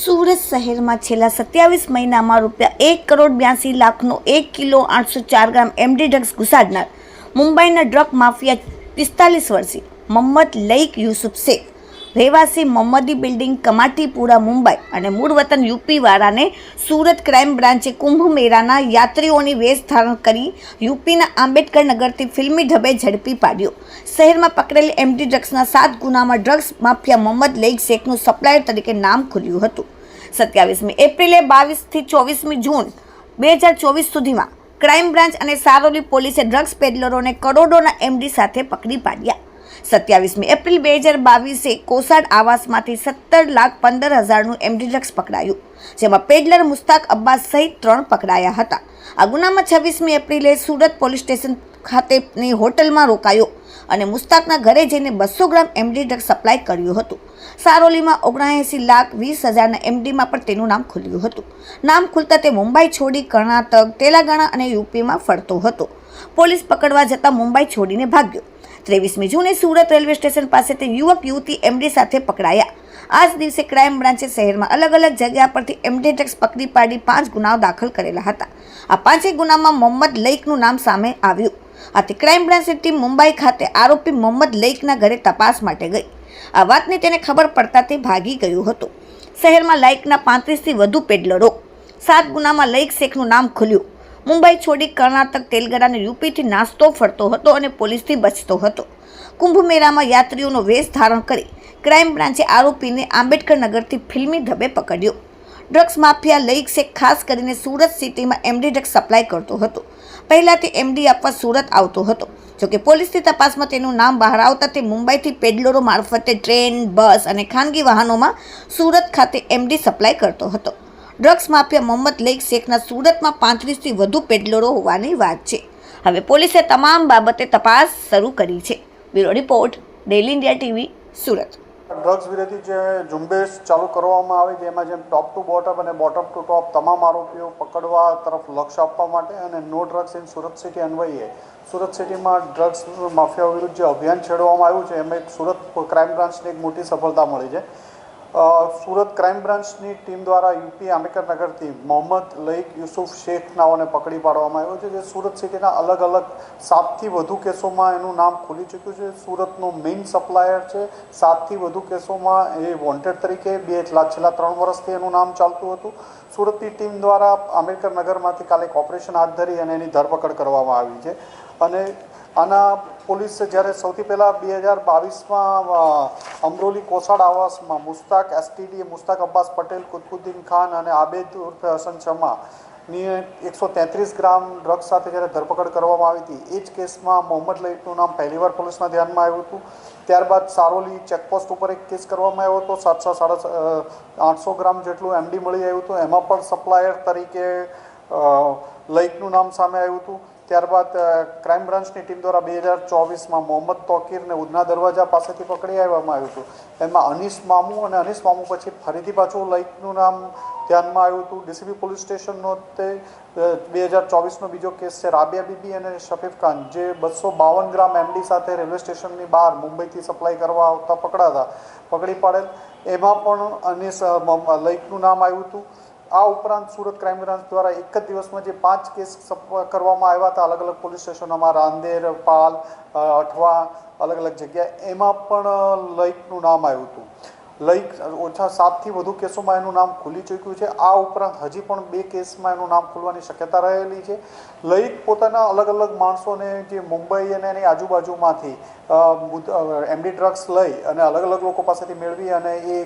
સુરત શહેરમાં છેલ્લા સત્યાવીસ મહિનામાં રૂપિયા એક કરોડ બ્યાસી લાખનો એક કિલો આઠસો ચાર ગ્રામ એમડી ડ્રગ્સ ઘુસાડનાર. મુંબઈના ડ્રગ માફિયા પિસ્તાલીસ વર્ષીય મોહમ્મદ લઈક યુસુફ શેખ. રહેવાસી મોહમ્મદી બિલ્ડિંગ કમાટીપુરા, મુંબઈ અને મૂળ વતન યુપીવાળાને સુરત ક્રાઇમ બ્રાન્ચે કુંભ મેળાના યાત્રીઓની વેશ ધારણ કરી યુપીના આંબેડકર નગરથી ફિલ્મી ઢબે ઝડપી પાડ્યો. શહેરમાં પકડેલી એમડી ડ્રગ્સના સાત ગુનામાં ડ્રગ્સ માફિયા મોહમ્મદ લઈક શેખનું સપ્લાયર તરીકે નામ ખુલ્યું હતું. સત્યાવીસમી એપ્રિલે બાવીસથી ચોવીસમી જૂન બે હજાર ચોવીસ સુધીમાં ક્રાઇમ બ્રાન્ચ અને સારોલી પોલીસે ડ્રગ્સ પેડલરોને કરોડોના એમડી સાથે પકડી પાડ્યા. સત્યાવીસમી એપ્રિલ બે હજાર બાવીસે કોસાડ આવાસમાંથી સત્તર લાખ પંદર હજારનું એમડી ડ્રગ્સ પકડાયું, જેમાં પેડલર મુસ્તાક અબ્બાસ સહિત ત્રણ પકડાયા હતા. આ ગુનામાં છવ્વીસમી એપ્રિલે સુરત પોલીસ સ્ટેશન ખાતેની હોટલમાં રોકાયો અને મુસ્તાકના ઘરે જઈને બસો ગ્રામ એમડી ડ્રગ સપ્લાય કર્યું હતું. સારોલીમાં ઓગણએંસી લાખ વીસ હજારના એમડીમાં પણ તેનું નામ ખુલ્યું હતું. નામ ખુલતા તે મુંબઈ છોડી કર્ણાટક, તેલંગાણા અને યુપીમાં ફરતો હતો. પોલીસ પકડવા જતાં મુંબઈ છોડીને ભાગ્યો. ત્રેવીસમી જૂને સુરત રેલવે સ્ટેશન પાસે તે યુવક યુવતી એમડી સાથે પકડાયા. આ જ દિવસે ક્રાઇમ બ્રાન્ચે શહેરમાં અલગ અલગ જગ્યા પરથી એમડી ડ્રગ્સ પકડી પાડી પાંચ ગુનાઓ દાખલ કરેલા હતા. આ પાંચેય ગુનામાં મોહમ્મદ લઈકનું નામ સામે આવ્યું. આથી ક્રાઇમ બ્રાન્ચની ટીમ મુંબઈ ખાતે આરોપી મોહમ્મદ લઈકના ઘરે તપાસ માટે ગઈ. આ વાતની તેને ખબર પડતા તે ભાગી ગયું હતું. શહેરમાં લાઇકના પાંત્રીસથી વધુ પેડલરો. સાત ગુનામાં લઈક શેખનું નામ ખુલ્યું. મુંબઈ છોડી કર્ણાટક, તેલંગાણા અને યુપીથી નાસ્તો ફરતો હતો અને પોલીસથી બચતો હતો. કુંભમેળામાં યાત્રીઓનો વેશ ધારણ કરી ક્રાઇમ બ્રાન્ચે આરોપીને આંબેડકર નગરથી ફિલ્મી ધબે પકડ્યો. ડ્રગ્સ માફિયા શેખ ખાસ કરીને સુરત સિટીમાં એમડી ડ્રગ્સ સપ્લાય કરતો હતો. પહેલાં એમડી આપવા સુરત આવતો હતો. જોકે પોલીસની તપાસમાં તેનું નામ બહાર આવતા તે મુંબઈથી પેડલરો મારફતે ટ્રેન, બસ અને ખાનગી વાહનોમાં સુરત ખાતે એમડી સપ્લાય કરતો હતો. ડ્રગ્સ માફિયા મોહમ્મદ લઈક શેખના સુરતમાં પાંત્રીસથી વધુ પેડલરો હોવાની વાત છે. હવે પોલીસે તમામ બાબતે તપાસ શરૂ કરી છે. Bureau report daily India TV, Surat. Drugs વિરોધી જે ઝુંબેશ ચાલુ કરવામાં આવી જેમાં જેમ ટોપ ટુ બોટમ અને બોટમ ટુ ટોપ તમામ આરોપીઓ પકડવા તરફ લક્ષ્ય આપવા માટે અને no drugs in Surat city અન્વયે. સુરત સિટીમાં ડ્રગ્સ માફિયા વિરુદ્ધ જે અભિયાન છેડવામાં આવ્યું છે, એમાં એક સુરત ક્રાઇમ બ્રાન્ચને એક મોટી સફળતા મળી છે. સુરત ક્રાઇમ બ્રાન્ચની ટીમ દ્વારા યુપી આંબેડકર નગરથી મોહમ્મદ લઈક યુસુફ શેખ નાઓને પકડી પાડવામાં આવ્યો છે, જે સુરત સિટીના અલગ અલગ સાતથી વધુ કેસોમાં એનું નામ ખુલી ચૂક્યું છે. સુરતનો મેઇન સપ્લાયર છે, સાતથી વધુ કેસોમાં એ વોન્ટેડ તરીકે, બે છેલ્લા ત્રણ વર્ષથી એનું નામ ચાલતું હતું. સુરતની ટીમ દ્વારા આંબેડકર નગરમાંથી કાલે એક ઓપરેશન હાથ ધરી અને એની ધરપકડ કરવામાં આવી છે. અને આના પોલીસે જ્યારે સૌથી પહેલાં બે હજાર બાવીસમાં અમરોલી કોસાડ આવાસમાં મુસ્તાક એસટીડી મુસ્તાક અબ્બાસ પટેલ, કુતબુદ્દીન ખાન અને આબેદ ઉર્ફે હસન શમા ની એકસો તેત્રીસ ગ્રામ ડ્રગ્સ સાથે જ્યારે ધરપકડ કરવામાં આવી હતી, એ જ કેસમાં મોહમ્મદ લઈટનું નામ પહેલીવાર પોલીસના ધ્યાનમાં આવ્યું હતું. ત્યારબાદ સારોલી ચેકપોસ્ટ ઉપર એક કેસ કરવામાં આવ્યો હતો, સાતસો સાડા આઠસો ગ્રામ જેટલું એમડી મળી આવ્યું હતું. એમાં પણ સપ્લાયર તરીકે લઈકનું નામ સામે આવ્યું હતું. ત્યારબાદ ક્રાઇમ બ્રાન્ચની ટીમ દ્વારા બે હજાર ચોવીસમાં મોહમ્મદ તોકીરને ઉધના દરવાજા પાસેથી પકડી આવવામાં આવ્યું હતું. એમાં અનીસ મામુ અને અનીસ મામુ પછી ફરીથી પાછું લઈકનું નામ ધ્યાનમાં આવ્યું હતું. ડીસીબી પોલીસ સ્ટેશનનો તે બે હજાર ચોવીસનો બીજો કેસ છે રાબિયા બીબી અને શફીફ ખાન, જે બસો બાવન ગ્રામ એમડી સાથે રેલવે સ્ટેશનની બહાર મુંબઈથી સપ્લાય કરવા આવતા પકડાતા પકડી પાડેલ. એમાં પણ અનીસ લઈકનું નામ આવ્યું હતું. આ ઉપરાંત સુરત ક્રાઇમ બ્રાન્ચ દ્વારા એક જ દિવસમાં જે પાંચ કેસ કરવામાં આવ્યા હતા, અલગ અલગ પોલીસ સ્ટેશનોમાં રાંદેર, પાલ અઠવા, અલગ અલગ જગ્યા એમાં પણ લઈકનું નામ આવ્યું હતું. લઈક ઓછા સાતથી વધુ કેસોમાં એનું નામ ખુલી ચૂક્યું છે. આ ઉપરાંત હજી પણ બે કેસમાં એનું નામ ખુલવાની શક્યતા રહેલી છે. લઈક પોતાના અલગ અલગ માણસોને જે મુંબઈ અને એની આજુબાજુમાંથી એમડી ડ્રગ્સ લઈ અને અલગ અલગ લોકો પાસેથી મેળવી અને એ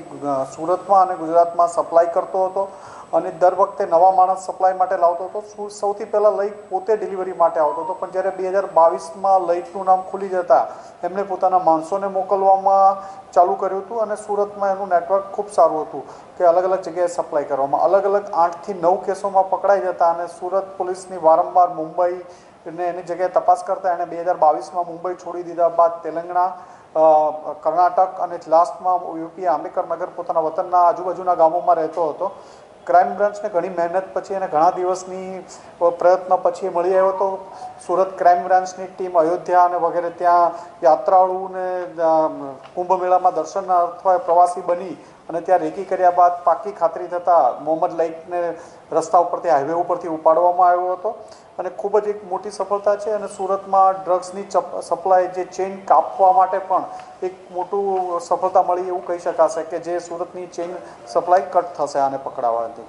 સુરતમાં અને ગુજરાતમાં સપ્લાય કરતો હતો. અને દર વખતે નવા માણસ સપ્લાય માટે લાવતો હતો. સૌથી પહેલાં લઈક પોતે ડિલિવરી માટે આવતો હતો. પણ જ્યારે બે હજાર બાવીસમાં લઈકનું નામ ખુલી જતા એમણે પોતાના માણસોને મોકલવામાં ચાલુ કર્યું હતું અને સુરતમાં એનું નેટવર્ક ખૂબ સારું હતું કે અલગ અલગ જગ્યાએ સપ્લાય કરવામાં. અલગ અલગ આઠથી નવ કેસોમાં પકડાઈ જતા અને સુરત પોલીસની વારંવાર મુંબઈ ને એની જગ્યાએ તપાસ કરતા એણે બે હજાર બાવીસમાં મુંબઈ છોડી દીધા બાદ તેલંગણા કર્ણાટક અને લાસ્ટમાં યુપી આંબેડકર નગર પોતાના વતનના આજુબાજુના ગામોમાં રહેતો હતો. ક્રાઇમ બ્રાન્ચને ઘણી મહેનત પછી અને ઘણા દિવસની પ્રયત્ન પછી મળી આવ્યો હતો સુરત ક્રાઇમ બ્રાન્ચની ટીમ અયોધ્યા અને વગેરે ત્યાં યાત્રાળુને કુંભ મેળામાં દર્શન અથવા પ્રવાસી બની અને ત્યાં રેકી કર્યા બાદ પાકી ખાતરી થતાં મોહમ્મદ લાઇકને રસ્તા ઉપરથી હાઈવે ઉપરથી ઉપાડવામાં આવ્યો હતો. અને ખૂબ જ એક મોટી સફળતા છે અને સુરતમાં ડ્રગ્સની ચપ, સપ્લાય જે ચેઇન કાપવા માટે પણ એક મોટું સફળતા મળી એવું કહી શકાશે કે જે સુરતની ચેઇન સપ્લાય કટ થશે આને પકડાવાથી.